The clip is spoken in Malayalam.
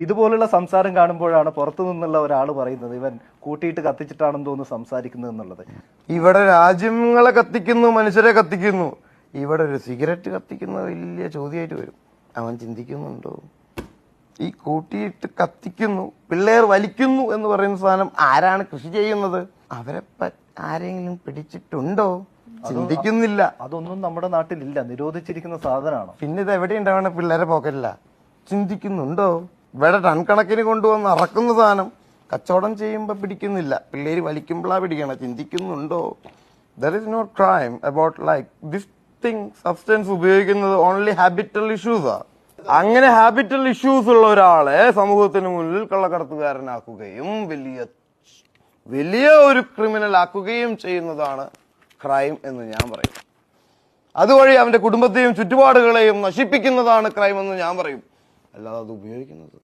ഇതുപോലുള്ള സംസാരം കാണുമ്പോഴാണ് പുറത്തു നിന്നുള്ള ഒരാൾ പറയുന്നത് ഇവൻ കൂട്ടിയിട്ട് കത്തിച്ചിട്ടാണെന്ന് തോന്നുന്നു സംസാരിക്കുന്നത് എന്നുള്ളത്. ഇവിടെ രാജ്യങ്ങളെ കത്തിക്കുന്നു മനുഷ്യരെ കത്തിക്കുന്നു. ഇവിടെ ഒരു സിഗരറ്റ് കത്തിക്കുന്ന വലിയ ചോദ്യമായിട്ട് വരും. അവൻ ചിന്തിക്കുന്നുണ്ടോ? ഈ കൂട്ടിയിട്ട് കത്തിക്കുന്നു പിള്ളേർ വലിക്കുന്നു എന്ന് പറയുന്ന സാധനം ആരാണ് കൃഷി ചെയ്യുന്നത്? അവരെ ആരെങ്കിലും പിടിച്ചിട്ടുണ്ടോ? ചിന്തിക്കുന്നില്ല. അതൊന്നും നമ്മുടെ നാട്ടിലില്ല. നിരോധിച്ചിരിക്കുന്ന സാധനമാണ്. പിന്നെ ഇത് എവിടെ ഉണ്ടാവണ പിള്ളേരെ പോക്കറ്റില്ല ചിന്തിക്കുന്നുണ്ടോ? ഇവിടെ ടൺ കണക്കിന് കൊണ്ടുവന്ന് അറക്കുന്ന സാധനം കച്ചവടം ചെയ്യുമ്പോൾ പിടിക്കുന്നില്ല. പിള്ളേർ വലിക്കുമ്പോഴാണ് പിടിക്കണം. ചിന്തിക്കുന്നുണ്ടോ? There is not crime about like this thing substance ഉപയോഗിക്കുന്നത് ഓൺലി ഹാബിറ്റൽ ഇഷ്യൂസാ അങ്ങനെ ഹാബിറ്റൽ ഇഷ്യൂസ് ഉള്ള ഒരാളെ സമൂഹത്തിന് മുന്നിൽ കള്ളക്കടത്തുകാരനാക്കുകയും വലിയ വലിയ ഒരു ക്രിമിനൽ ആക്കുകയും ചെയ്യുന്നതാണ് ക്രൈം എന്ന് ഞാൻ പറയും. അതുവഴി അവന്റെ കുടുംബത്തെയും ചുറ്റുപാടുകളെയും നശിപ്പിക്കുന്നതാണ് ക്രൈം എന്ന് ഞാൻ പറയും. അല്ലാതെ അത് ഉപയോഗിക്കുന്നത്